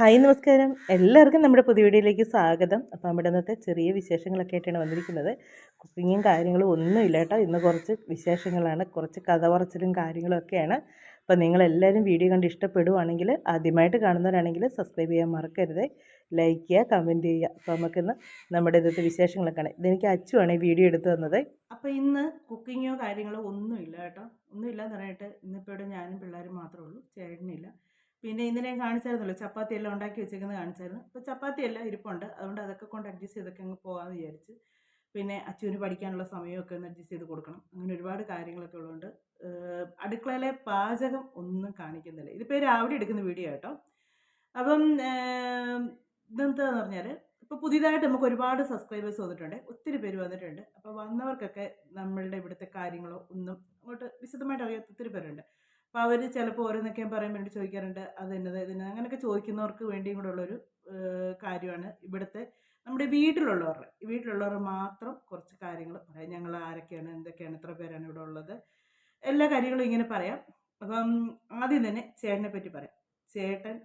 Hi നമസ്കാരം. എല്ലാവർക്കും നമ്മുടെ പുതിയ വീഡിയോയിലേക്ക് സ്വാഗതം. അപ്പോൾ നമ്മുടെ ഇന്നത്തെ ചെറിയ വിശേഷങ്ങളൊക്കെ ആയിട്ടാണ് വന്നിരിക്കുന്നത്. കുക്കിങ്ങും കാര്യങ്ങളും ഒന്നുമില്ല കേട്ടോ. ഇന്ന് കുറച്ച് വിശേഷങ്ങളാണ്. കുറച്ച് കഥ പറച്ചിലും കാര്യങ്ങളും ഒക്കെയാണ്. അപ്പോൾ നിങ്ങളെല്ലാവരും വീഡിയോ കണ്ട് ഇഷ്ടപ്പെടുവാണെങ്കിൽ ആദ്യമായിട്ട് കാണുന്നവരാണെങ്കിൽ സബ്സ്ക്രൈബ് ചെയ്യാൻ മറക്കരുത്. ലൈക്ക് ചെയ്യുക കമന്റ് ചെയ്യുക. അപ്പോൾ നമുക്കിന്ന് നമ്മുടെ ഇന്നത്തെ വിശേഷങ്ങളൊക്കെ ആണ് ഇതെനിക്ക് അച്ചുവാണ് ഈ വീഡിയോ എടുത്തു തന്നത്. അപ്പോൾ ഇന്ന് കുക്കിങ്ങോ കാര്യങ്ങളോ ഒന്നുമില്ല കേട്ടോ. ഒന്നുമില്ല എന്ന് പറഞ്ഞിട്ട് ഇന്നിപ്പോൾ ഞാനും പിള്ളേരും മാത്രമേ ഉള്ളൂ. ചേട്ടനില്ല. പിന്നെ ഇന്ന് ഞാൻ കാണിച്ചായിരുന്നല്ലോ ചപ്പാത്തി എല്ലാം ഉണ്ടാക്കി വെച്ചേക്കുന്നത് കാണിച്ചായിരുന്നു. അപ്പോൾ ചപ്പാത്തി എല്ലാം ഇരിപ്പുണ്ട്. അതുകൊണ്ട് അതൊക്കെ കൊണ്ട് അഡ്ജസ്റ്റ് ചെയ്തൊക്കെ അങ്ങ് പോകാമെന്ന് വിചാരിച്ച് പിന്നെ അച്ചുവിന് പഠിക്കാനുള്ള സമയമൊക്കെ ഒന്ന് അഡ്ജസ്റ്റ് ചെയ്ത് കൊടുക്കണം. അങ്ങനെ ഒരുപാട് കാര്യങ്ങളൊക്കെ ഉള്ളതുകൊണ്ട് അടുക്കളയിലെ പാചകം ഒന്നും കാണിക്കുന്നില്ല. ഇതിപ്പോൾ രാവിലെ എടുക്കുന്ന വീഡിയോ കേട്ടോ. അപ്പം ഇതെന്താന്ന് പറഞ്ഞാൽ ഇപ്പോൾ പുതിയതായിട്ട് നമുക്ക് ഒരുപാട് സബ്സ്ക്രൈബേഴ്സ് വന്നിട്ടുണ്ട്. ഒത്തിരി പേര് വന്നിട്ടുണ്ട്. അപ്പോൾ വന്നവർക്കൊക്കെ നമ്മളുടെ ഇവിടുത്തെ കാര്യങ്ങളോ ഒന്നും അങ്ങോട്ട് വിശദമായിട്ട് അറിയാത്ത ഒത്തിരി പേരുണ്ട്. അപ്പോൾ അവർ ചിലപ്പോൾ ഓരോന്നൊക്കെ പറയാൻ വേണ്ടി ചോദിക്കാറുണ്ട് അത് എന്നത് ഇതിന് അങ്ങനെയൊക്കെ ചോദിക്കുന്നവർക്ക് വേണ്ടിയും കൂടെ ഉള്ളൊരു കാര്യമാണ് ഇവിടുത്തെ നമ്മുടെ വീട്ടിലുള്ളവരുടെ വീട്ടിലുള്ളവർ മാത്രം കുറച്ച് കാര്യങ്ങൾ പറയാം. ഞങ്ങൾ ആരൊക്കെയാണ് എന്തൊക്കെയാണ് എത്ര പേരാണ് ഇവിടെ ഉള്ളത് എല്ലാ കാര്യങ്ങളും ഇങ്ങനെ പറയാം. അപ്പം ആദ്യം തന്നെ ചേട്ടനെ പറ്റി പറയാം. ചേട്ടൻ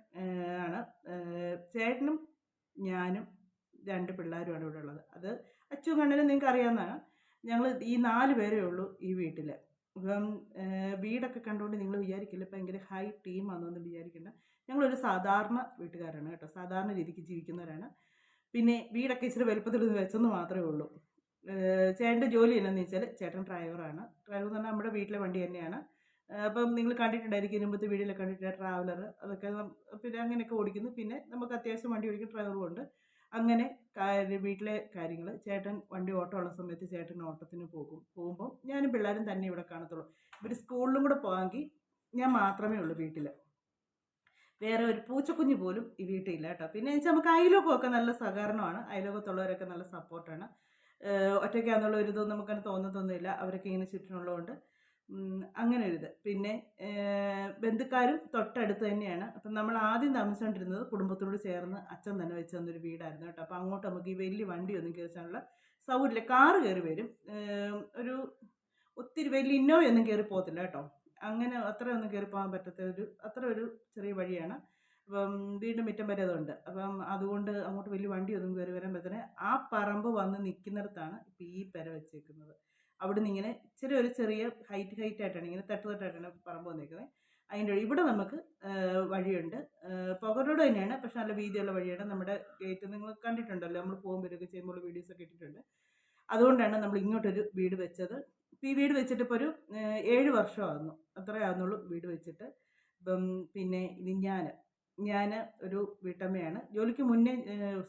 ആണ് ചേട്ടനും ഞാനും രണ്ട് പിള്ളേരുമാണ് ഇവിടെ ഉള്ളത്. അത് അച്ചു കണ്ണനും നിങ്ങൾക്ക് അറിയാവുന്നതാണ്. ഞങ്ങൾ ഈ നാല് പേരേ ഉള്ളൂ ഈ വീട്ടിൽ ഏഹ് വീടൊക്കെ കണ്ടുകൊണ്ട് നിങ്ങൾ വിചാരിക്കില്ല ഭയങ്കര ഹൈ ടീമാണെന്നൊന്നും വിചാരിക്കേണ്ട. ഞങ്ങളൊരു സാധാരണ വീട്ടുകാരാണ് കേട്ടോ. സാധാരണ രീതിക്ക് ജീവിക്കുന്നവരാണ്. പിന്നെ വീടൊക്കെ ഇച്ചിരി വലുപ്പത്തിൽ വെച്ചെന്ന് മാത്രമേ ഉള്ളൂ. ചേട്ടന്റെ ജോലി എന്നാന്ന് വെച്ചാൽ ചേട്ടൻ ഡ്രൈവറാണ് ഡ്രൈവർ എന്ന് പറഞ്ഞാൽ നമ്മുടെ വീട്ടിലെ വണ്ടി തന്നെയാണ്. അപ്പം നിങ്ങൾ കണ്ടിട്ടുണ്ടായിരിക്കും ഇരുമ്പത്തെ വീടിലൊക്കെ കണ്ടിട്ടുണ്ട് ട്രാവലർ അതൊക്കെ പിന്നെ അങ്ങനെയൊക്കെ ഓടിക്കുന്നു. പിന്നെ നമുക്ക് അത്യാവശ്യം വണ്ടി ഓടിക്കുന്ന ഡ്രൈവറും ഉണ്ട്. അങ്ങനെ വീട്ടിലെ കാര്യങ്ങൾ ചേട്ടൻ വണ്ടി ഓട്ടം ഉള്ള സമയത്ത് ചേട്ടൻ ഓട്ടത്തിന് പോകും. പോകുമ്പോൾ ഞാനും പിള്ളേരും തന്നെ ഇവിടെ കാണത്തുള്ളൂ. ഇവർ സ്കൂളിലും കൂടെ പോകാമെങ്കിൽ ഞാൻ മാത്രമേ ഉള്ളൂ വീട്ടിൽ വേറെ ഒരു പൂച്ചക്കുഞ്ഞ് പോലും ഈ വീട്ടിലില്ല കേട്ടോ. പിന്നെ വെച്ചാൽ നമുക്ക് അയലോക്കമൊക്കെ നല്ല സഹകരണമാണ്. അയലോകത്തുള്ളവരൊക്കെ നല്ല സപ്പോർട്ടാണ് ഒറ്റയ്ക്കാന്നുള്ള ഒരു ഇതൊന്നും നമുക്കങ്ങനെ തോന്നത്തൊന്നുമില്ല. അവരൊക്കെ ഇങ്ങനെ ചുറ്റിനുള്ളതുകൊണ്ട് അങ്ങനെ ഒരു ഇത് പിന്നെ ബന്ധുക്കാരും തൊട്ടടുത്ത് തന്നെയാണ്. അപ്പം നമ്മൾ ആദ്യം താമസിച്ചുകൊണ്ടിരുന്നത് കുടുംബത്തോട് ചേർന്ന് അച്ഛൻ തന്നെ വെച്ച് തന്നൊരു വീടായിരുന്നു കേട്ടോ. അപ്പം അങ്ങോട്ട് നമുക്ക് ഈ വലിയ വണ്ടിയൊന്നും കയറിച്ചാനുള്ള സൗകര്യമില്ല. കാറ് കയറി വരും. ഒരു ഒത്തിരി വലിയ ഇന്നോവയൊന്നും കയറി പോകത്തില്ല കേട്ടോ. അങ്ങനെ അത്രയൊന്നും കയറി പോകാൻ പറ്റാത്ത ഒരു അത്ര ഒരു ചെറിയ വഴിയാണ്. അപ്പം വീണ്ടും മുറ്റം വരെ അതുണ്ട്. അപ്പം അതുകൊണ്ട് അങ്ങോട്ട് വലിയ വണ്ടിയൊന്നും കയറി വരാൻ പറ്റുന്ന ആ പറമ്പ് വന്ന് നിൽക്കുന്നിടത്താണ് ഇപ്പം ഈ പെര വെച്ചേക്കുന്നത്. അവിടെ നിന്ന് ഇങ്ങനെ ഇച്ചിരി ഒരു ചെറിയ ഹൈറ്റ് ഹൈറ്റ് ആയിട്ടാണ് ഇങ്ങനെ തട്ട് തട്ടായിട്ടാണ് പറമ്പ് വന്നിരിക്കുന്നത് അതിന്റെ ഇവിടെ നമുക്ക് വഴിയുണ്ട്. റോഡ് തന്നെയാണ് പക്ഷെ നല്ല വീതിയുള്ള വഴിയാണ്. നമ്മുടെ ഗേറ്റ് നിങ്ങൾ കണ്ടിട്ടുണ്ടല്ലോ നമ്മൾ പോകുമ്പോഴൊക്കെ ചെയ്യുമ്പോൾ വീഡിയോസ് ഒക്കെ ഇട്ടിട്ടുണ്ട്. അതുകൊണ്ടാണ് നമ്മൾ ഇങ്ങോട്ടൊരു വീട് വെച്ചത്. ഈ വീട് വെച്ചിട്ട് ഇപ്പോൾ ഒരു ഏഴ് വർഷമാകുന്നു അത്രേ ആകുന്നുള്ളൂ വീട് വെച്ചിട്ട്. ഇപ്പം പിന്നെ ഇനി ഞാൻ ഞാൻ ഒരു വീട്ടമ്മയാണ്. ജോലിക്ക് മുന്നേ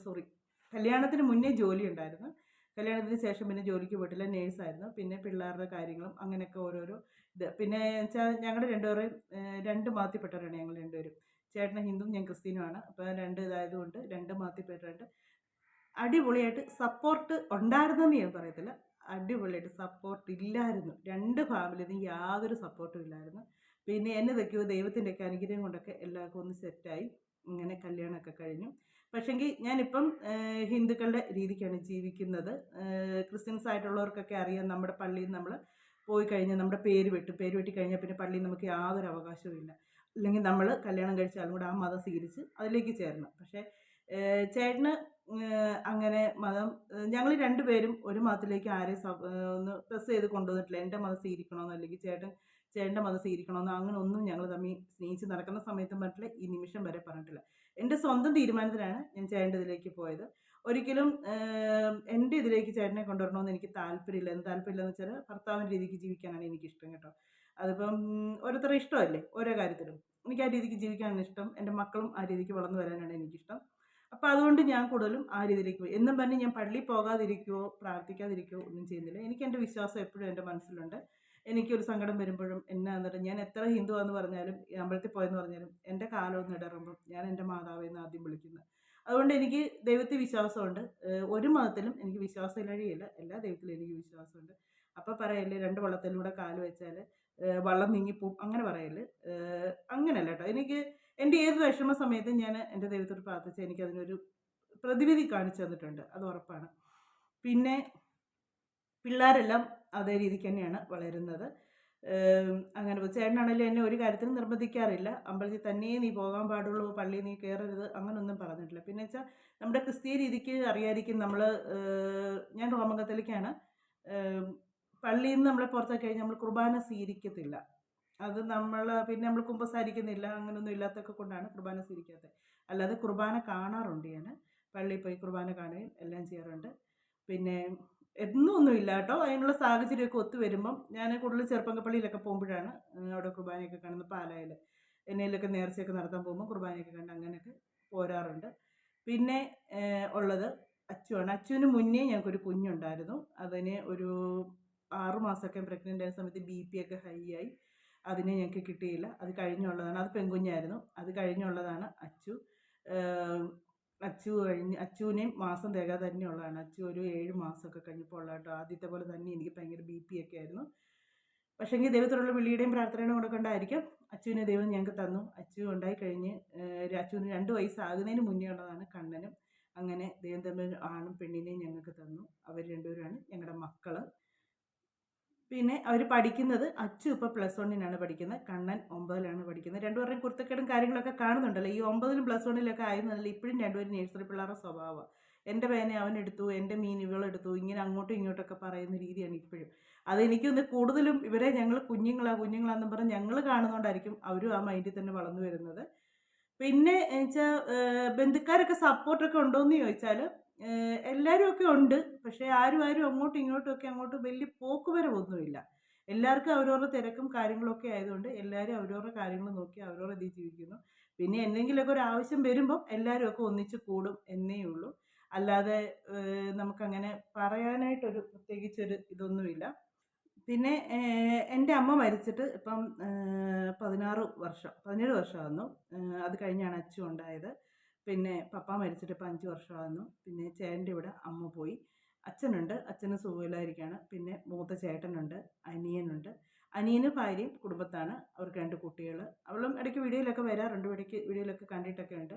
സോറി കല്യാണത്തിന് മുന്നേ ജോലി ഉണ്ടായിരുന്നു. കല്യാണത്തിന് ശേഷം പിന്നെ ജോലിക്ക് പോയിട്ടില്ല നേഴ്സായിരുന്നു. പിന്നെ പിള്ളേരുടെ കാര്യങ്ങളും അങ്ങനെയൊക്കെ ഓരോരോ ഇത്. പിന്നെ വെച്ചാൽ ഞങ്ങളുടെ രണ്ടുപേരും രണ്ട് മാത്തിപ്പെട്ടവരാണ് ഞങ്ങൾ രണ്ടുപേരും. ചേട്ടന് ഹിന്ദുവും ഞാൻ ക്രിസ്ത്യനുമാണ്. അപ്പോൾ രണ്ട് ഇതായതുകൊണ്ട് രണ്ട് മാത്തിപ്പെട്ടിട്ടുണ്ട് അടിപൊളിയായിട്ട് സപ്പോർട്ട് ഉണ്ടായിരുന്നെന്ന് ഞാൻ പറയത്തില്ല. അടിപൊളിയായിട്ട് സപ്പോർട്ട് ഇല്ലായിരുന്നു. രണ്ട് ഫാമിലിയിൽ യാതൊരു സപ്പോർട്ടും ഇല്ലായിരുന്നു. പിന്നെ എന്നെ തെക്കിയോ ദൈവത്തിന്റെയൊക്കെ അനുഗ്രഹം കൊണ്ടൊക്കെ എല്ലാവർക്കും ഒന്ന് സെറ്റായി. ഇങ്ങനെ കല്യാണമൊക്കെ കഴിഞ്ഞു. പക്ഷെങ്കിൽ ഞാനിപ്പം ഹിന്ദുക്കളുടെ രീതിക്കാണ് ജീവിക്കുന്നത്. ക്രിസ്ത്യൻസ് ആയിട്ടുള്ളവർക്കൊക്കെ അറിയാം നമ്മുടെ പള്ളിയിൽ നമ്മൾ പോയി കഴിഞ്ഞാൽ നമ്മുടെ പേര് വെട്ടും. പേര് വെട്ടി കഴിഞ്ഞാൽ പിന്നെ പള്ളിയിൽ നമുക്ക് യാതൊരു അവകാശവും ഇല്ല. അല്ലെങ്കിൽ നമ്മൾ കല്യാണം കഴിച്ചാലും കൂടെ ആ മതം സ്വീകരിച്ച് അതിലേക്ക് ചേരണം. പക്ഷേ ചേട്ടന് അങ്ങനെ മതം ഞങ്ങൾ രണ്ടുപേരും ഒരു മതത്തിലേക്ക് ആരെയും ഒന്ന് പ്രസ് ചെയ്ത് കൊണ്ടുവന്നിട്ടില്ല. എന്റെ മതം സ്വീകരിക്കണമെന്നോ അല്ലെങ്കിൽ ചേട്ടൻ ചേട്ടന്റെ മതം സ്വീകരിക്കണമെന്നോ അങ്ങനെ ഒന്നും ഞങ്ങൾ തമ്മിൽ സ്നേഹിച്ച് നടക്കുന്ന സമയത്തും പറഞ്ഞിട്ടില്ല ഈ നിമിഷം വരെ പറഞ്ഞിട്ടില്ല. എന്റെ സ്വന്തം തീരുമാനത്തിലാണ് ഞാൻ ചേട്ടന്റെ ഇതിലേക്ക് പോയത്. ഒരിക്കലും എന്റെ ഇതിലേക്ക് ചേട്ടനെ കൊണ്ടുവരണമെന്ന് എനിക്ക് താല്പര്യമില്ല. എന്ത് താല്പര്യമില്ലെന്ന് വെച്ചാൽ ഭർത്താവിന്റെ രീതിക്ക് ജീവിക്കാനാണ് എനിക്കിഷ്ടം കേട്ടോ. അതിപ്പം ഓരോരുത്തരുടെ ഇഷ്ടമല്ലേ ഓരോ കാര്യത്തിലും. എനിക്ക് ആ രീതിക്ക് ജീവിക്കാനാണ് ഇഷ്ടം. എന്റെ മക്കളും ആ രീതിക്ക് വളർന്നു വരാനാണ് എനിക്കിഷ്ടം. അപ്പോൾ അതുകൊണ്ട് ഞാൻ കൂടുതലും ആ രീതിയിലേക്ക് പോയി. എന്നും പറഞ്ഞ് ഞാൻ പള്ളിയിൽ പോകാതിരിക്കുകയോ പ്രാർത്ഥിക്കാതിരിക്കുകയോ ഒന്നും ചെയ്യുന്നില്ല. എനിക്ക് എന്റെ വിശ്വാസം എപ്പോഴും എന്റെ മനസ്സിലുണ്ട്. എനിക്കൊരു സങ്കടം വരുമ്പോഴും എന്നാ എന്നിട്ട് ഞാൻ എത്ര ഹിന്ദു ഹിന്ദുവാന്ന് പറഞ്ഞാലും അമ്പലത്തിൽ പോയെന്ന് പറഞ്ഞാലും എന്റെ കാലം ഒന്ന് ഇടറുമ്പം ഞാൻ എന്റെ മാതാവെന്ന് ആദ്യം വിളിക്കുന്നത് അതുകൊണ്ട് എനിക്ക് ദൈവത്തിൽ വിശ്വാസമുണ്ട്. ഒരു മതത്തിലും എനിക്ക് വിശ്വാസം ഇല്ലാഴിയല്ല എല്ലാ ദൈവത്തിലും എനിക്ക് വിശ്വാസമുണ്ട്. അപ്പോൾ പറയല്ലേ രണ്ട് വള്ളത്തിലൂടെ കാൽ വെച്ചാൽ വള്ളം നീങ്ങിപ്പോവും അങ്ങനെ പറയൽ. അങ്ങനെയല്ല കേട്ടോ. എനിക്ക് എന്റെ ഏത് വിഷമ സമയത്തും ഞാൻ എന്റെ ദൈവത്തോട് പ്രാർത്ഥിച്ച് എനിക്ക് അതിനൊരു പ്രതിവിധി കാണിച്ചു തന്നിട്ടുണ്ട്. അത് ഉറപ്പാണ്. പിന്നെ പിള്ളേരെല്ലാം അതേ രീതിക്ക് തന്നെയാണ് വളരുന്നത്. അങ്ങനെ. ചേട്ടനാണെങ്കിലും എന്നെ ഒരു കാര്യത്തിനും നിർബന്ധിക്കാറില്ല. അമ്പലത്തിൽ തന്നെ നീ പോകാൻ പാടുള്ളൂ പള്ളി നീ കയറരുത് അങ്ങനൊന്നും പറഞ്ഞിട്ടില്ല. പിന്നെ വെച്ചാൽ നമ്മുടെ ക്രിസ്തീയ രീതിക്ക് അറിയാതിരിക്കും നമ്മൾ ഞാൻ റോമൻ പള്ളിയിൽ നിന്ന് നമ്മളെ പുറത്തൊക്കെ കഴിഞ്ഞ് നമ്മൾ കുർബാന സ്വീകരിക്കത്തില്ല. അത് നമ്മൾ പിന്നെ നമ്മൾ കുമ്പസാരിക്കുന്നില്ല അങ്ങനെയൊന്നും ഇല്ലാത്തൊക്കെ കൊണ്ടാണ് കുർബാന സ്വീകരിക്കാത്തത്. അല്ലാതെ കുർബാന കാണാറുണ്ട് ഞാൻ പള്ളിയിൽ പോയി കുർബാന കാണുകയും എല്ലാം ചെയ്യാറുണ്ട്. പിന്നെ എന്നൊന്നും ഇല്ല കേട്ടോ. അതിനുള്ള സാഹചര്യമൊക്കെ ഒത്തു വരുമ്പം ഞാൻ കൂടുതൽ ചെറുപ്പങ്കപ്പള്ളിയിലൊക്കെ പോകുമ്പോഴാണ് അവിടെ കുർബാനയൊക്കെ കാണുന്ന പാലായിൽ. എന്നതിലൊക്കെ നേർച്ചയൊക്കെ നടത്താൻ പോകുമ്പോൾ കുർബാനയൊക്കെ കണ്ട് അങ്ങനെയൊക്കെ പോരാറുണ്ട്. പിന്നെ ഉള്ളത് അച്ചുവാണ്. അച്ചുവിന് മുന്നേ ഞങ്ങൾക്കൊരു കുഞ്ഞുണ്ടായിരുന്നു. അതിന് ഒരു ആറുമാസമൊക്കെ പ്രഗ്നന്റ് ആയ സമയത്ത് ബി പി ഒക്കെ ഹൈ ആയി. അതിനെ ഞങ്ങൾക്ക് കിട്ടിയില്ല. അത് കഴിഞ്ഞുള്ളതാണ്. അത് പെൺകുഞ്ഞായിരുന്നു. അത് കഴിഞ്ഞുള്ളതാണ് അച്ചു. അച്ചു കഴിഞ്ഞ് അച്ചുവിനെയും മാസം തികയാതെ തന്നെയുള്ളതാണ്. അച്ചു ഒരു ഏഴ് മാസമൊക്കെ കഴിഞ്ഞപ്പോൾ ഉള്ള കേട്ടോ ആദ്യത്തെ പോലെ തന്നെ എനിക്ക് ഭയങ്കര ബി പി ഒക്കെ ആയിരുന്നു. പക്ഷേങ്കിൽ ദൈവത്തോടുള്ള വിളിയുടെയും പ്രാർത്ഥനയും കൂടെ കൊണ്ടായിരിക്കും അച്ചുവിനെ ദൈവം ഞങ്ങൾക്ക് തന്നു. അച്ചു ഉണ്ടായി കഴിഞ്ഞ് അച്ചുവിന് രണ്ട് വയസ്സാകുന്നതിന് മുന്നേ ഉള്ളതാണ് കണ്ണനും. അങ്ങനെ ദൈവം തമ്മിൽ ആണും പെണ്ണിനെയും ഞങ്ങൾക്ക് തന്നു. അവർ രണ്ടുപേരാണ് ഞങ്ങളുടെ മക്കൾ പിന്നെ അവർ പഠിക്കുന്നത് അച്ചു ഇപ്പോൾ പ്ലസ് വണ്ണിനാണ് പഠിക്കുന്നത്. കണ്ണൻ ഒമ്പതിലാണ് പഠിക്കുന്നത്. രണ്ടുപേരുടെയും കുർത്തക്കേടും കാര്യങ്ങളൊക്കെ കാണുന്നുണ്ടല്ലോ. ഈ ഒമ്പതിലും പ്ലസ് വണ്ണിലൊക്കെ ആയിരുന്നല്ലോ ഇപ്പോഴും രണ്ടുപേരും നേഴ്സറി പിള്ളേരുടെ സ്വഭാവമാണ് എന്റെ പേനെ അവൻ എടുത്തു എന്റെ മീൻ ഇവളെടുത്തു ഇങ്ങനെ അങ്ങോട്ടും ഇങ്ങോട്ടൊക്കെ പറയുന്ന രീതിയാണ് ഇപ്പോഴും. അതെനിക്കൊന്ന് കൂടുതലും ഇവരെ ഞങ്ങൾ കുഞ്ഞുങ്ങളാണ് കുഞ്ഞുങ്ങളാന്ന് പറഞ്ഞ് ഞങ്ങൾ കാണുന്നതുകൊണ്ടായിരിക്കും അവരും ആ മൈൻഡിൽ തന്നെ വളർന്നു വരുന്നത്. പിന്നെ വെച്ചാൽ ബന്ധുക്കാരൊക്കെ സപ്പോർട്ടൊക്കെ ഉണ്ടോയെന്ന് ചോദിച്ചാൽ എല്ലാവരും ഒക്കെ ഉണ്ട്. പക്ഷേ ആരും ആരും അങ്ങോട്ടും ഇങ്ങോട്ടും ഒക്കെ അങ്ങോട്ട് വലിയ പോക്കുവരവൊന്നുമില്ല എല്ലാവർക്കും അവരവരുടെ തിരക്കും കാര്യങ്ങളൊക്കെ ആയതുകൊണ്ട് എല്ലാവരും അവരവരുടെ കാര്യങ്ങൾ നോക്കി അവരവരുടെ ഇതിൽ ജീവിക്കുന്നു. പിന്നെ എന്തെങ്കിലുമൊക്കെ ഒരു ആവശ്യം വരുമ്പം എല്ലാവരും ഒക്കെ ഒന്നിച്ച് കൂടും എന്നേ ഉള്ളൂ. അല്ലാതെ നമുക്കങ്ങനെ പറയാനായിട്ടൊരു പ്രത്യേകിച്ചൊരു ഇതൊന്നുമില്ല. പിന്നെ എന്റെ അമ്മ മരിച്ചിട്ട് ഇപ്പം പതിനാറ് വർഷം പതിനേഴ് വർഷമായിരുന്നു അത് കഴിഞ്ഞാണ് അച്ഛൻ ഉണ്ടായത്. പിന്നെ പപ്പ മരിച്ചിട്ട് ഇപ്പം അഞ്ച് വർഷമാകുന്നു. പിന്നെ ചേട്ടന്റെ ഇവിടെ അമ്മ പോയി. അച്ഛനുണ്ട്. അച്ഛന് സുഖമില്ലായിരിക്കുകയാണ്. പിന്നെ മൂത്ത ചേട്ടനുണ്ട്. അനിയനുണ്ട്. അനിയന് ഭാര്യയും കുടുംബത്താണ്. അവർക്ക് രണ്ട് കുട്ടികൾ അവളും ഇടയ്ക്ക് വീഡിയോയിലൊക്കെ വരാറുണ്ട്. ഇടയ്ക്ക് വീഡിയോയിലൊക്കെ കണ്ടിട്ടൊക്കെ ഉണ്ട്.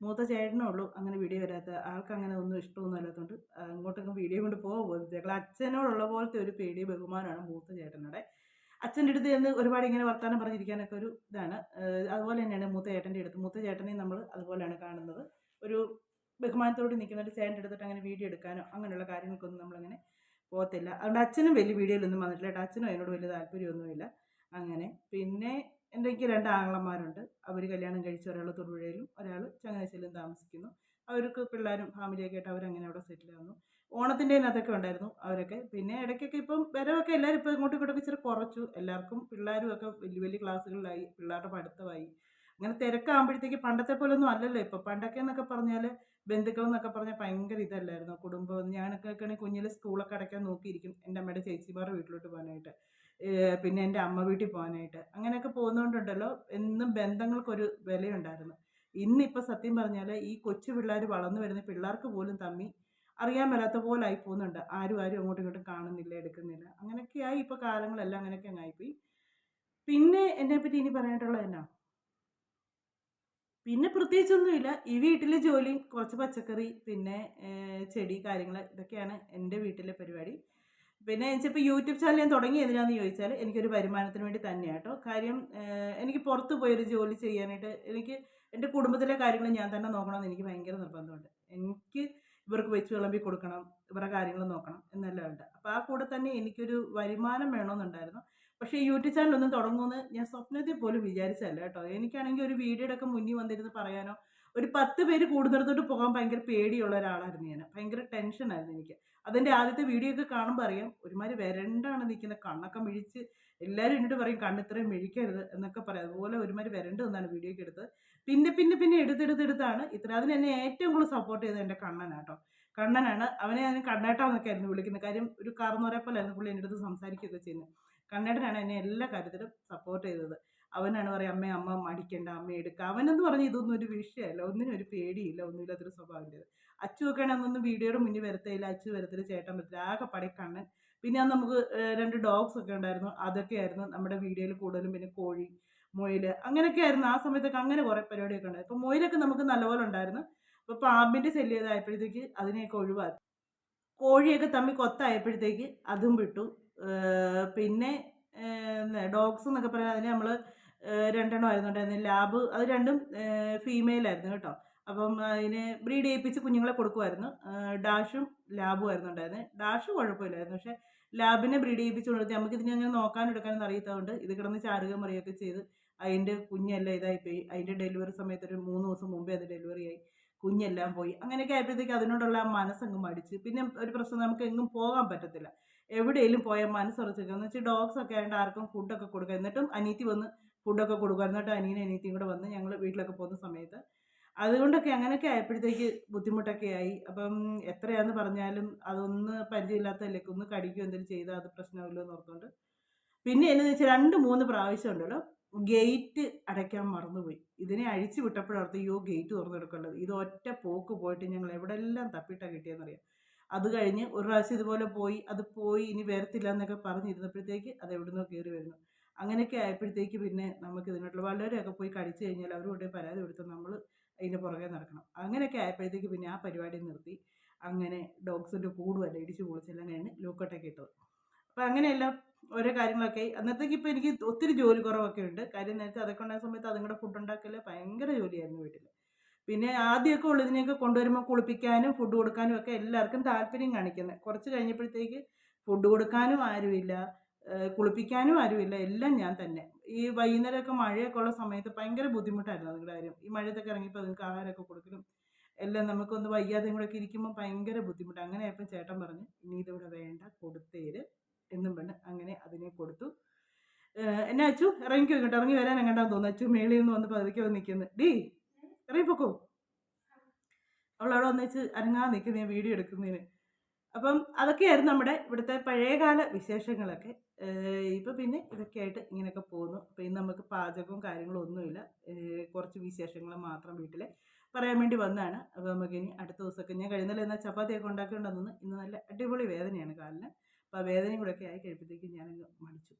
മൂത്ത ചേട്ടനേ ഉള്ളൂ. അങ്ങനെ വീഡിയോ വരാത്ത ആൾക്ക് അങ്ങനെ ഒന്നും ഇഷ്ടമൊന്നും അല്ലാത്തതുകൊണ്ട് അങ്ങോട്ടൊക്കെ വീഡിയോ കൊണ്ട് പോകുമ്പോൾ ഞങ്ങൾ അച്ഛനോടുള്ള പോലത്തെ ഒരു പേടി ബഹുമാനമാണ് മൂത്ത ചേട്ടനുടെ. അച്ഛന്റെ അടുത്ത് ചെന്ന് ഒരുപാട് ഇങ്ങനെ വർത്തമാനം പറഞ്ഞിരിക്കാനൊക്കെ ഒരു ഇതാണ്. അതുപോലെ തന്നെയാണ് മൂത്ത ചേട്ടന്റെ അടുത്ത്. മൂത്ത ചേട്ടനെ നമ്മൾ അതുപോലെയാണ് കാണുന്നത്. ഒരു ബഹുമാനത്തോട് നിൽക്കുന്ന ഒരു ചേട്ടന്റെ അടുത്തിട്ട് അങ്ങനെ വീഡിയോ എടുക്കാനോ അങ്ങനെയുള്ള കാര്യങ്ങൾക്കൊന്നും നമ്മളങ്ങനെ പോകത്തില്ല. അതുകൊണ്ട് അച്ഛനും വലിയ വീഡിയോയിലൊന്നും വന്നിട്ടില്ല കേട്ടോ. അച്ഛനും അതിനോട് വലിയ താല്പര്യമൊന്നുമില്ല. അങ്ങനെ പിന്നെ എന്റെ രണ്ട് ആങ്ങളമാരുണ്ട് അവർ കല്യാണം കഴിച്ച ഒരാൾ തൊടുപുഴയിലും ഒരാൾ ചങ്ങനാശ്ശേരിയിലും താമസിക്കുന്നു. അവർക്ക് പിള്ളേരും ഫാമിലിയൊക്കെ ആയിട്ട് അവരങ്ങനെ അവിടെ സെറ്റിൽ ആവുന്നു. ഓണത്തിന്റെ അതിനകത്തൊക്കെ ഉണ്ടായിരുന്നു അവരൊക്കെ. പിന്നെ ഇടയ്ക്കൊക്കെ ഇപ്പം വരവൊക്കെ എല്ലാവരും ഇപ്പോൾ ഇങ്ങോട്ടും ഇങ്ങോട്ടൊക്കെ ഇച്ചിരി കുറച്ചു. എല്ലാവർക്കും പിള്ളേരും ഒക്കെ വലിയ വലിയ ക്ലാസ്സുകളിലായി. പിള്ളേരുടെ പഠിത്തമായി. അങ്ങനെ തിരക്കാകുമ്പോഴത്തേക്ക് പണ്ടത്തെ പോലെ ഒന്നും അല്ലല്ലോ ഇപ്പം. പണ്ടൊക്കെ എന്നൊക്കെ പറഞ്ഞാൽ ബന്ധുക്കൾ എന്നൊക്കെ പറഞ്ഞാൽ ഭയങ്കര ഇതല്ലായിരുന്നു. കുടുംബം ഞാനൊക്കെ ആണെങ്കിൽ കുഞ്ഞിൽ സ്കൂളൊക്കെ അടയ്ക്കാൻ നോക്കിയിരിക്കും എന്റെ അമ്മയുടെ ചേച്ചിമാരുടെ വീട്ടിലോട്ട് പോകാനായിട്ട്. പിന്നെ എന്റെ അമ്മ വീട്ടിൽ പോകാനായിട്ട്. അങ്ങനെയൊക്കെ പോകുന്നതുകൊണ്ടുണ്ടല്ലോ എന്നും ബന്ധങ്ങൾക്കൊരു വിലയുണ്ടായിരുന്നു. ഇന്നിപ്പോൾ സത്യം പറഞ്ഞാൽ ഈ കൊച്ചു പിള്ളേർ വളർന്നു വരുന്ന പിള്ളേർക്ക് പോലും തമ്മി അറിയാൻ മേലാത്ത പോലെ ആയി പോകുന്നുണ്ട് ആരും ആരും അങ്ങോട്ടും ഇങ്ങോട്ടും കാണുന്നില്ല എടുക്കുന്നില്ല. അങ്ങനെയൊക്കെയായി ഇപ്പോൾ കാലങ്ങളെല്ലാം അങ്ങനെയൊക്കെ അങ്ങായിപ്പോയി പിന്നെ എന്നെ പറ്റി ഇനി പറയാനായിട്ടുള്ളത് എന്നാ? പിന്നെ പ്രത്യേകിച്ചൊന്നുമില്ല. ഈ വീട്ടിലെ ജോലിയും കുറച്ച് പച്ചക്കറി പിന്നെ ചെടി കാര്യങ്ങൾ ഇതൊക്കെയാണ് എന്റെ വീട്ടിലെ പരിപാടി. പിന്നെ എനിച്ചിപ്പോൾ യൂട്യൂബ് ചാനൽ ഞാൻ തുടങ്ങി എന്തിനാന്ന് ചോദിച്ചാൽ എനിക്കൊരു വരുമാനത്തിന് വേണ്ടി തന്നെയാട്ടോ കാര്യം എനിക്ക് പുറത്ത് പോയൊരു ജോലി ചെയ്യാനായിട്ട് എനിക്ക് എന്റെ കുടുംബത്തിലെ കാര്യങ്ങൾ ഞാൻ തന്നെ നോക്കണമെന്ന് എനിക്ക് ഭയങ്കര നിർബന്ധമുണ്ട്. എനിക്ക് ഇവർക്ക് വെച്ച് വിളമ്പി കൊടുക്കണം ഇവരുടെ കാര്യങ്ങൾ നോക്കണം എന്നെല്ലാം ഉണ്ട്. അപ്പോൾ ആ കൂടെ തന്നെ എനിക്കൊരു വരുമാനം വേണമെന്നുണ്ടായിരുന്നു. പക്ഷേ യൂട്യൂബ് ചാനൽ ഒന്നും തുടങ്ങുമെന്ന് ഞാൻ സ്വപ്നത്തെ പോലും വിചാരിച്ചല്ല കേട്ടോ. എനിക്കാണെങ്കിൽ ഒരു വീഡിയോയുടെ ഒക്കെ മുന്നിൽ വന്നിരുന്ന് പറയാനോ ഒരു പത്ത് പേര് കൂടുന്നിടത്തോട്ട് പോകാൻ ഭയങ്കര പേടിയുള്ള ഒരാളായിരുന്നു ഞാൻ. ഭയങ്കര ടെൻഷനായിരുന്നു എനിക്ക്. അതിന്റെ ആദ്യത്തെ വീഡിയോ ഒക്കെ കാണുമ്പോൾ അറിയാം ഒരുമാതിരി വരണ്ടാണ് നിൽക്കുന്നത്. കണ്ണൊക്കെ മിഴിച്ച് എല്ലാവരും എന്നിട്ട് പറയും കണ്ണിത്രയും മിഴിക്കരുത് എന്നൊക്കെ പറയും. അതുപോലെ ഒരുമാതിരി വരണ്ട് നിന്നാണ് വീഡിയോക്ക് എടുത്തത്. പിന്നെ പിന്നെ പിന്നെ എടുത്തെടുത്തെടുത്താണ് ഇത്ര. അതിന് എന്നെ ഏറ്റവും കൂടുതൽ സപ്പോർട്ട് ചെയ്തത് എന്റെ കണ്ണനാട്ടോ. കണ്ണനാണ്. അവനെ ഞാൻ കണ്ണേട്ടാന്നൊക്കെ ആയിരുന്നു വിളിക്കുന്നത്. കാര്യം ഒരു കാർന്നോരെ പോലെ ആയിരുന്നു പുള്ളി എന്റെ അടുത്ത് സംസാരിക്കുകയൊക്കെ ചെയ്യുന്നത്. കണ്ണേട്ടനാണ് എന്നെ എല്ലാ കാര്യത്തിലും സപ്പോർട്ട് ചെയ്തത്. അവനാണ് പറയുക അമ്മ അമ്മ മടിക്കേണ്ട അമ്മ എടുക്കുക അവനെന്ന് പറഞ്ഞ് ഇതൊന്നും ഒരു വിഷയമല്ല. ഒന്നിനും ഒരു പേടിയില്ല ഒന്നുമില്ലാത്തൊരു സ്വഭാവത്തിന്റെത് അച്ചു ഒക്കെ അന്നൊന്നും വീഡിയോയുടെ മുന്നിൽ വരത്തേയില്ല അച്ചു വരത്തില്ല ചേട്ടൻ വരത്തില്ല. ആകെ പടി കണ്ണൻ. പിന്നെ നമുക്ക് രണ്ട് ഡോഗ്സ് ഒക്കെ ഉണ്ടായിരുന്നു. അതൊക്കെയായിരുന്നു നമ്മുടെ വീഡിയോയിൽ കൂടുതലും പിന്നെ കോഴി മൊയിൽ. അങ്ങനെയൊക്കെ ആയിരുന്നു ആ സമയത്തൊക്കെ അങ്ങനെ കുറേ പരിപാടിയൊക്കെ ഉണ്ടായിരുന്നു അപ്പോൾ മൊയിലൊക്കെ നമുക്ക് നല്ലപോലെ ഉണ്ടായിരുന്നു. അപ്പോൾ പാമ്പിന്റെ ശല്യം ഇതായപ്പോഴത്തേക്ക് അതിനെയൊക്കെ ഒഴിവാക്കി. കോഴിയൊക്കെ തമ്മി കൊത്തായപ്പോഴത്തേക്ക് അതും വിട്ടു. പിന്നെ ഡോഗ്സ് എന്നൊക്കെ പറഞ്ഞാൽ അതിന് നമ്മൾ രണ്ടെണ്ണം ആയിരുന്നു ഉണ്ടായിരുന്നത്. ലാബ് അത് രണ്ടും ഫീമെയിൽ ആയിരുന്നു കേട്ടോ. അപ്പം അതിന് ബ്രീഡ് ചെയ്യിപ്പിച്ച് കുഞ്ഞുങ്ങളെ കൊടുക്കുമായിരുന്നു. ഡാഷും ലാബും ആയിരുന്നു ഉണ്ടായിരുന്നത്. ഡാഷ് കുഴപ്പമില്ലായിരുന്നു. പക്ഷേ ലാബിനെ ബ്രീഡ് ചെയ്യിപ്പിച്ച് കൊടുത്ത് നമുക്ക് ഇതിനെ അങ്ങനെ എടുക്കാനും അറിയാത്തതുകൊണ്ട് ഇത് കിടന്ന് ചാടുക മറിയൊക്കെ ചെയ്ത്. അതിന്റെ കുഞ്ഞെല്ലാം ഇതായി പോയി അതിന്റെ ഡെലിവറി സമയത്ത് ഒരു മൂന്ന് ദിവസം മുമ്പേ അത് ഡെലിവറി ആയി. കുഞ്ഞെല്ലാം പോയി. അങ്ങനെയൊക്കെ ആയപ്പോഴത്തേക്ക് അതിനോടുള്ള മനസ്സങ്ങ് മടിച്ച്. പിന്നെ ഒരു പ്രശ്നം നമുക്ക് എങ്ങും പോകാൻ പറ്റത്തില്ല. എവിടെയെങ്കിലും പോയാൽ മനസ്സുറച്ചിരിക്കുക എന്ന് വെച്ചാൽ ഡോഗ്സ് ഒക്കെ ആയതുകൊണ്ട് ആർക്കും ഫുഡൊക്കെ കൊടുക്കുക എന്നിട്ടും അനീത്തി വന്ന് ഫുഡൊക്കെ കൊടുക്കുക എന്നിട്ട് അനിയനും അനീത്തിയും കൂടെ വന്ന് ഞങ്ങൾ വീട്ടിലൊക്കെ പോകുന്ന സമയത്ത്. അതുകൊണ്ടൊക്കെ അങ്ങനെയൊക്കെ ആയപ്പോഴത്തേക്ക് ബുദ്ധിമുട്ടൊക്കെ ആയി. അപ്പം എത്രയാന്ന് പറഞ്ഞാലും അതൊന്ന് പരിചയമില്ലാത്തതല്ലേ? ഒന്ന് കടിക്കുകയോ എന്തെങ്കിലും ചെയ്താൽ അത് പ്രശ്നമില്ലോ എന്ന് ഓർത്തുകൊണ്ട് പിന്നെ എന്നു വെച്ചാൽ രണ്ട് മൂന്ന് പ്രാവശ്യം ഉണ്ടല്ലോ. ഗേറ്റ് അടയ്ക്കാൻ മറന്നുപോയി. ഇതിനെ അഴിച്ചു വിട്ടപ്പോഴത്തെ അയ്യോ ഗേറ്റ് തുറന്നെടുക്കേണ്ടത്. ഇത് ഒറ്റ പോക്ക് പോയിട്ട് ഞങ്ങൾ എവിടെല്ലാം തപ്പിട്ടാണ് കിട്ടിയെന്നറിയാം. അത് കഴിഞ്ഞ് ഒരു പ്രാവശ്യം ഇതുപോലെ പോയി അത് പോയി ഇനി വരത്തില്ല എന്നൊക്കെ പറഞ്ഞിരുന്നപ്പോഴത്തേക്ക് അത് എവിടുന്നോ കയറി വരുന്നു. അങ്ങനെയൊക്കെ ആയപ്പോഴത്തേക്ക് പിന്നെ നമുക്ക് ഇതിനോട്ടുള്ള വളരെയൊക്കെ പോയി കടിച്ചു കഴിഞ്ഞാൽ അവരോട് പരാതി കൊടുത്ത് നമ്മൾ അതിന്റെ പുറകെ നടക്കണം. അങ്ങനെയൊക്കെ ആയപ്പോഴത്തേക്ക് പിന്നെ ആ പരിപാടി നിർത്തി. അങ്ങനെ ഡോഗ്സിന്റെ കൂടുമല്ല ഇടിച്ചു പൊളിച്ചെല്ലാം കഴിഞ്ഞ് ലൂക്കട്ടൊക്കെ ഇട്ടത് അപ്പം അങ്ങനെയെല്ലാം ഓരോ കാര്യങ്ങളൊക്കെ. അന്നത്തേക്ക് ഇപ്പോൾ എനിക്ക് ഒത്തിരി ജോലി കുറവൊക്കെ ഉണ്ട്. കാര്യം നേരത്തെ അതൊക്കെ ഉണ്ടായ സമയത്ത് അതും കൂടെ ഫുഡ് ഉണ്ടാക്കൽ ഭയങ്കര ജോലിയായിരുന്നു വീട്ടിൽ പിന്നെ ആദ്യമൊക്കെ ഉള്ളതിനെയൊക്കെ കൊണ്ടുവരുമ്പോൾ കുളിപ്പിക്കാനും ഫുഡ് കൊടുക്കാനും ഒക്കെ എല്ലാവർക്കും താല്പര്യം കാണിക്കുന്നത് കുറച്ച് കഴിഞ്ഞപ്പോഴത്തേക്ക് ഫുഡ് കൊടുക്കാനും ആരുമില്ല. കുളിപ്പിക്കാനും ആരുമില്ല. എല്ലാം ഞാൻ തന്നെ. ഈ വൈകുന്നേരമൊക്കെ മഴയൊക്കെ ഉള്ള സമയത്ത് ഭയങ്കര ബുദ്ധിമുട്ടായിരുന്നു അതിന്റെ കാര്യം. ഈ മഴയത്തൊക്കെ ഇറങ്ങിയപ്പോൾ നിങ്ങൾക്ക് ആഹാരമൊക്കെ കൊടുക്കലും എല്ലാം നമുക്കൊന്ന് വയ്യാതെ കൂടെ ഒക്കെ ഇരിക്കുമ്പോൾ ഭയങ്കര ബുദ്ധിമുട്ട്. അങ്ങനെ ആയപ്പോൾ ചേട്ടൻ പറഞ്ഞു ഇനി ഇതിവിടെ വേണ്ട കൊടുത്തേര്. എന്നും പറഞ്ഞ് അങ്ങനെ അതിനെ കൊടുത്തു. എന്നെ അച്ചു? ഇറങ്ങിക്കോ ഇങ്ങോട്ട്. ഇറങ്ങി വരാൻ എങ്ങോട്ടാന്ന് തോന്നുന്നു. അച്ചു മേളിൽ നിന്ന് വന്ന് പതുക്കെ വന്ന് നിൽക്കുന്നത് ഡീ ഇറങ്ങിപ്പോക്കോ അവൾ അവിടെ വന്നേച്ച് അനങ്ങാതെ നിൽക്കുന്നേ വീഡിയോ എടുക്കുന്നതിന്. അപ്പം അതൊക്കെയായിരുന്നു നമ്മുടെ ഇവിടുത്തെ പഴയകാല വിശേഷങ്ങളൊക്കെ. ഇപ്പം പിന്നെ ഇതൊക്കെ ആയിട്ട് ഇങ്ങനെയൊക്കെ പോകുന്നു. അപ്പം ഇന്ന് നമുക്ക് പാചകവും കാര്യങ്ങളും ഒന്നുമില്ല. കുറച്ച് വിശേഷങ്ങൾ മാത്രം വീട്ടിൽ പറയാൻ വേണ്ടി വന്നതാണ്. അപ്പോൾ നമുക്ക് ഇനി അടുത്ത ദിവസമൊക്കെ ഞാൻ കഴിഞ്ഞാൽ എന്നാൽ ചപ്പാത്തിയൊക്കെ ഉണ്ടാക്കേണ്ടതെന്ന് ഇന്ന് നല്ല അടിപൊളി വേദനയാണ് കാലിന്. അപ്പോൾ വേദനയും ആയി കഴിയുമ്പോഴത്തേക്കും ഞാനങ്ങ് മടിച്ചു.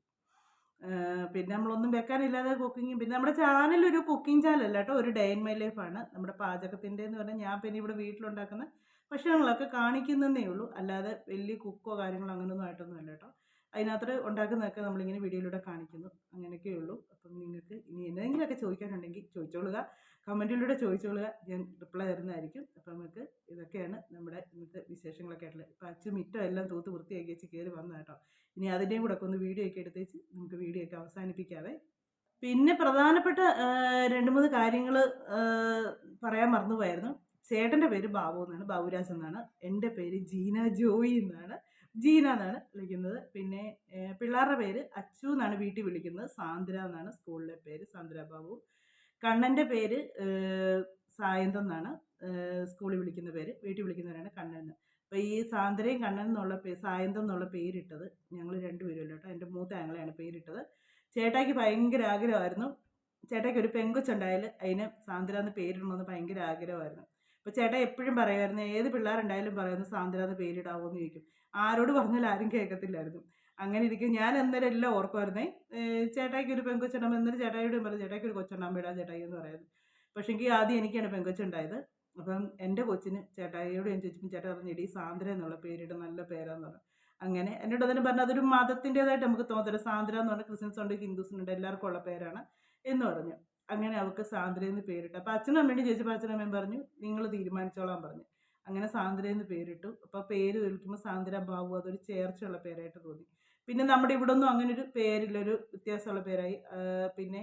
പിന്നെ നമ്മളൊന്നും വെക്കാനില്ലാതെ കുക്കിങ്ങും. പിന്നെ നമ്മുടെ ചാനൽ ഒരു കുക്കിംഗ് ചാനലല്ല കേട്ടോ ഒരു ഡേ ഇൻ മൈ ലൈഫാണ് നമ്മുടെ പാചകത്തിന്റെ എന്ന് പറഞ്ഞാൽ ഞാൻ പിന്നെ ഇവിടെ വീട്ടിലുണ്ടാക്കുന്ന ഭക്ഷണങ്ങളൊക്കെ കാണിക്കുന്നതേ ഉള്ളൂ. അല്ലാതെ വലിയ കുക്കോ കാര്യങ്ങളോ അങ്ങനെയൊന്നും ആയിട്ടൊന്നും അല്ല കേട്ടോ. അതിനകത്ത് ഉണ്ടാക്കുന്നതൊക്കെ നമ്മളിങ്ങനെ വീഡിയോയിലൂടെ കാണിക്കുന്നു. അങ്ങനെയൊക്കെ ഉള്ളൂ. അപ്പം നിങ്ങൾക്ക് ഇനി എന്തെങ്കിലുമൊക്കെ ചോദിക്കാനുണ്ടെങ്കിൽ ചോദിച്ചോളുക. കമന്റിലൂടെ ചോദിച്ചോളുക. ഞാൻ റിപ്ലൈ തരുന്നതായിരിക്കും. അപ്പം നമുക്ക് ഇതൊക്കെയാണ് നമ്മുടെ ഇന്നത്തെ വിശേഷങ്ങളൊക്കെ ആയിട്ടുള്ളത് ഇപ്പം അച്ഛൻ മിറ്റം എല്ലാം തൂത്ത് വൃത്തിയാക്കി വെച്ച് കയറി വന്ന കേട്ടോ. ഇനി അതിന്റെയും കൂടെ ഒക്കെ ഒന്ന് വീഡിയോ ഒക്കെ എടുത്തേച്ച് നമുക്ക് വീഡിയോ ഒക്കെ അവസാനിപ്പിക്കാവേ. പിന്നെ പ്രധാനപ്പെട്ട രണ്ട് മൂന്ന് കാര്യങ്ങൾ പറയാൻ മറന്നുപോയായിരുന്നു. ചേട്ടന്റെ പേര് ബാബു എന്നാണ് ബാബുരാജ് എന്നാണ്. എന്റെ പേര് ജീന ജോയി എന്നാണ്. ജീന എന്നാണ് വിളിക്കുന്നത്. പിന്നെ പിള്ളേരുടെ പേര് അച്ചു എന്നാണ് വീട്ടിൽ വിളിക്കുന്നത്. സാന്ദ്ര എന്നാണ് സ്കൂളിലെ പേര്. സാന്ദ്ര ബാബു. കണ്ണന്റെ പേര് സായന്തം എന്നാണ് സ്കൂളിൽ വിളിക്കുന്ന പേര് വീട്ടിൽ വിളിക്കുന്നവരാണ് കണ്ണൻ. അപ്പൊ അപ്പോൾ ഈ സാന്ദ്രയും കണ്ണൻ എന്നുള്ള പേ സായന്തം എന്നുള്ള പേരിട്ടത് ഞങ്ങൾ രണ്ടുപേരും അല്ല കേട്ടോ. എന്റെ മൂത്ത ആങ്ങളെയാണ് പേരിട്ടത്. ചേട്ടായിക്ക് ഭയങ്കര ആഗ്രഹമായിരുന്നു. ചേട്ടായിക്ക് ഒരു പെങ്കൊച്ചുണ്ടായാൽ അതിന് സാന്ദ്ര എന്ന് പേരിടണമെന്ന് ഭയങ്കര ആഗ്രഹമായിരുന്നു. അപ്പോൾ ചേട്ടാ എപ്പോഴും പറയുമായിരുന്നു ഏത് പിള്ളേരുണ്ടായാലും പറയുന്നു സാന്ദ്ര എന്ന് പേരിടാവോ എന്ന് ചോദിക്കും. ആരോട് പറഞ്ഞാലും ആരും കേൾക്കത്തില്ലായിരുന്നു. അങ്ങനെ ഇരിക്കും. ഞാൻ അന്നേരം എല്ലാം ഓർക്കുമായിരുന്നേ. ചേട്ടായിക്ക് ഒരു പെങ്കൊച്ചുണ്ടാകുമ്പോൾ എന്നൊരു ചേട്ടായിയോടും പറഞ്ഞു ചേട്ടായിക്ക് ഒരു കൊച്ചുണ്ടാകുമ്പോൾ ഇടാൻ ചേട്ടായി എന്ന് പറയുന്നത് പക്ഷേ എങ്കിൽ ആദ്യം എനിക്കാണ് പെങ്കൊച്ചുണ്ടായത്. അപ്പം എന്റെ കൊച്ചിന് ചേട്ടായിയോട് ഞാൻ ചോദിച്ചപ്പോൾ ചേട്ടാ പറഞ്ഞു ഇടീ സാന്ദ്ര എന്നുള്ള പേരിട്ട് നല്ല പേരാന്ന് പറഞ്ഞു. അങ്ങനെ എന്നോട് അതിന് പറഞ്ഞു അതൊരു മതത്തിന്റെതായിട്ട് നമുക്ക് തോന്നത്തില്ല. സാന്ദ്ര എന്ന് പറഞ്ഞാൽ ക്രിസ്ത്യൻസ് ഉണ്ട് ഹിന്ദുസിനുണ്ട് എല്ലാവർക്കും ഉള്ള പേരാണ് എന്ന് പറഞ്ഞു. അങ്ങനെ അവൾക്ക് സാന്ദ്ര എന്ന് പേരിട്ടു. അപ്പോൾ അച്ഛനും അമ്മയോട് ചോദിച്ചപ്പോൾ അച്ഛനും അമ്മയും പറഞ്ഞു നിങ്ങൾ തീരുമാനിച്ചോളാൻ പറഞ്ഞു. അങ്ങനെ സാന്ദ്ര എന്ന് പേരിട്ടു. അപ്പോൾ പേര് വിളിക്കുമ്പോൾ സാന്ദ്ര ബാബു അതൊരു ചേർച്ചയുള്ള പേരായിട്ട് തോന്നി. പിന്നെ നമ്മുടെ ഇവിടെ ഒന്നും അങ്ങനെ ഒരു പേരില്ലൊരു വ്യത്യാസമുള്ള പേരായി. പിന്നെ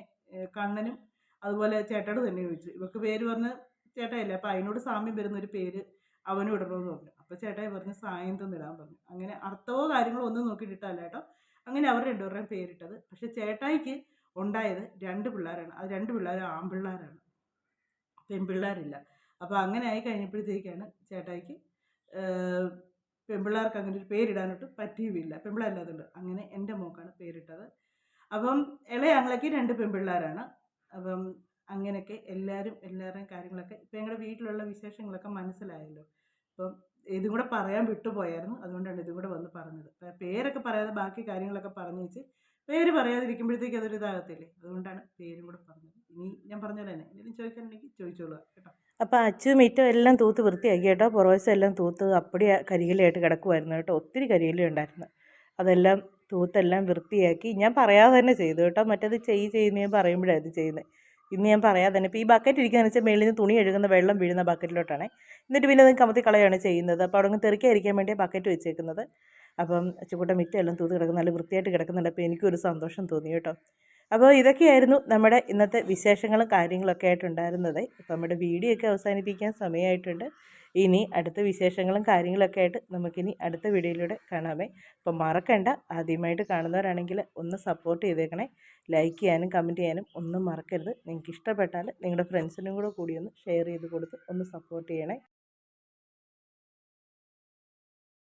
കണ്ണനും അതുപോലെ ചേട്ടയോട് തന്നെ ചോദിച്ചു. ഇവർക്ക് പേര് പറഞ്ഞ് ചേട്ടായില്ല അപ്പം അതിനോട് സാമ്യം വരുന്ന ഒരു പേര് അവനും ഇടണമെന്ന് പറഞ്ഞു. അപ്പോൾ ചേട്ടായി പറഞ്ഞ് സായന്തം ഇടാൻ പറഞ്ഞു. അങ്ങനെ അർത്ഥമോ കാര്യങ്ങളോ ഒന്നും നോക്കിയിട്ടിട്ടല്ല കേട്ടോ. അങ്ങനെ അവർ രണ്ടുപേരുടെയും പേരിട്ടത്. പക്ഷെ ചേട്ടായിക്ക് ഉണ്ടായത് രണ്ട് പിള്ളേരാണ്. അത് രണ്ട് പിള്ളേർ ആൺപിള്ളേരാണ്. പെൺപിള്ളേരില്ല. അപ്പോൾ അങ്ങനെ ആയി കഴിഞ്ഞപ്പോഴത്തേക്കാണ് ചേട്ടായിക്ക് പെൺപിള്ളേർക്ക് അങ്ങനെ ഒരു പേരിടാനായിട്ട് പറ്റിയുമില്ല. പെൺപിള്ളേരില്ലാതുണ്ട് അങ്ങനെ എന്റെ മോക്കാണ് പേരിട്ടത്. അപ്പം ഇളയാങ്ങളൊക്കെ രണ്ട് പെൺപിള്ളേരാണ് അപ്പം അങ്ങനെയൊക്കെ എല്ലാവരും എല്ലാവരുടെയും കാര്യങ്ങളൊക്കെ ഇപ്പം ഞങ്ങളുടെ വീട്ടിലുള്ള വിശേഷങ്ങളൊക്കെ മനസ്സിലായല്ലോ. അപ്പം ഇതും കൂടെ പറയാൻ വിട്ടുപോയായിരുന്നു അതുകൊണ്ടാണ് ഇതും കൂടെ വന്ന് പറഞ്ഞത്. പേരൊക്കെ പറയാതെ ബാക്കി കാര്യങ്ങളൊക്കെ പറഞ്ഞു വെച്ച് പേര് പറയാതിരിക്കുമ്പോഴത്തേക്ക് അതൊരു ഇതാകത്തില്ലേ അതുകൊണ്ടാണ് പേരും കൂടെ പറഞ്ഞത്. ഇനി ഞാൻ പറഞ്ഞ പോലെ തന്നെ. എന്തെങ്കിലും ചോദിക്കാനുണ്ടെങ്കിൽ ചോദിച്ചോളുക കേട്ടോ. അപ്പോൾ അച്ചു മീറ്റോ എല്ലാം തൂത്ത് വൃത്തിയാക്കി കേട്ടോ. പുറവശം എല്ലാം തൂത്ത് അപ്പടി കരിയിലയായിട്ട് കിടക്കുമായിരുന്നു കേട്ടോ. ഒത്തിരി കരിയിലുണ്ടായിരുന്നു അതെല്ലാം തൂത്തെല്ലാം വൃത്തിയാക്കി ഞാൻ പറയാതെ തന്നെ ചെയ്തു കേട്ടോ. മറ്റേത് ചെയ് ചെയ്യുന്ന ഞാൻ പറയുമ്പോഴാണ് ഇത് ചെയ്യുന്നത് ഇന്ന് ഞാൻ പറയാതെ തന്നെ. ഇപ്പോൾ ഈ ബക്കറ്റ് ഇരിക്കുകയെന്ന് വെച്ചാൽ മേളിൽ നിന്ന് തുണി എഴുകുന്ന വെള്ളം വീഴുന്ന ബക്കറ്റിലോട്ടാണ്. എന്നിട്ട് പിന്നെ അത് കമത്തി കളയാണ് ചെയ്യുന്നത്. അപ്പോൾ അവിടെ തെറിക്കാതിരിക്കാൻ വേണ്ടി ബക്കറ്റ് വെച്ചേക്കുന്നത്. അപ്പം അച്ചുകൂട്ട മിറ്റെല്ലാം തൂത്ത് കിടക്കുന്ന നല്ല വൃത്തിയായിട്ട് കിടക്കുന്നുണ്ട്. അപ്പോൾ എനിക്കൊരു സന്തോഷം തോന്നി കേട്ടോ. അപ്പോൾ ഇതൊക്കെയായിരുന്നു നമ്മുടെ ഇന്നത്തെ വിശേഷങ്ങളും കാര്യങ്ങളൊക്കെ ആയിട്ടുണ്ടായിരുന്നത്. അപ്പോൾ നമ്മുടെ വീഡിയോ ഒക്കെ അവസാനിപ്പിക്കാൻ സമയമായിട്ടുണ്ട്. ഇനി അടുത്ത വിശേഷങ്ങളും കാര്യങ്ങളൊക്കെ ആയിട്ട് നമുക്കിനി അടുത്ത വീഡിയോയിലൂടെ കാണാമേ. അപ്പോൾ മറക്കണ്ട. ആദ്യമായിട്ട് കാണുന്നവരാണെങ്കിൽ ഒന്ന് സപ്പോർട്ട് ചെയ്തേക്കണേ. ലൈക്ക് ചെയ്യാനും കമന്റ് ചെയ്യാനും ഒന്നും മറക്കരുത്. നിങ്ങൾക്ക് ഇഷ്ടപ്പെട്ടാൽ നിങ്ങളുടെ ഫ്രണ്ട്സിനും കൂടെ കൂടി ഒന്ന് ഷെയർ ചെയ്ത് കൊടുത്ത് ഒന്ന് സപ്പോർട്ട് ചെയ്യണേ.